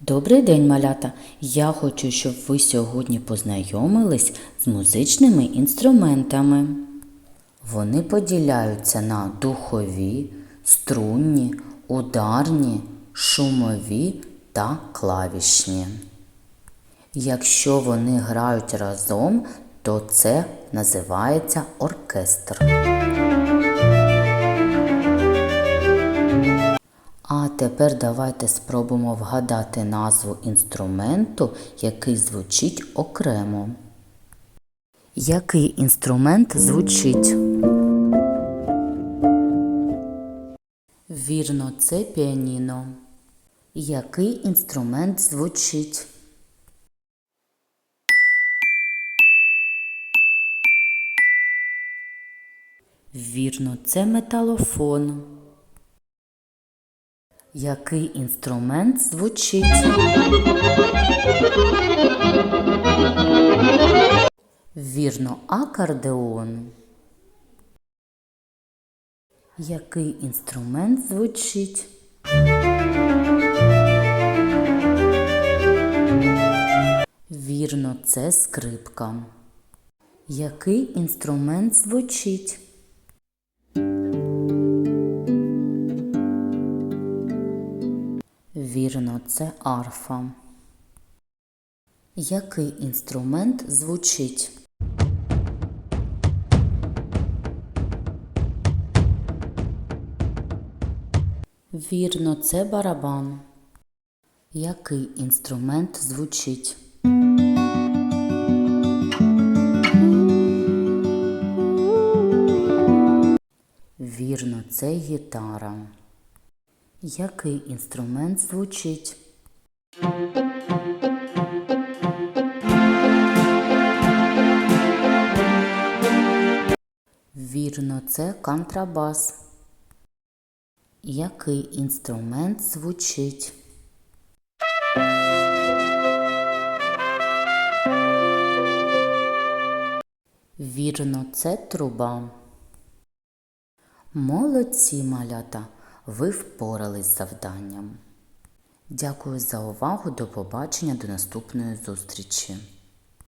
Добрий день, малята! Я хочу, щоб ви сьогодні познайомились з музичними інструментами. Вони поділяються на духові, струнні, ударні, шумові та клавішні. Якщо вони грають разом, то це називається оркестр. Тепер давайте спробуємо вгадати назву інструменту, який звучить окремо. Який інструмент звучить? Вірно, це піаніно. Який інструмент звучить? Вірно, це металофон. Який інструмент звучить? Вірно, акордеон. Який інструмент звучить? Вірно, це скрипка. Який інструмент звучить? Вірно, це арфа. Який інструмент звучить? Вірно, це барабан. Який інструмент звучить? Вірно, це гітара. Який інструмент звучить? Вірно, це контрабас. Який інструмент звучить? Вірно, це труба. Молодці малята, ви впорались з завданням. Дякую за увагу. До побачення, до наступної зустрічі.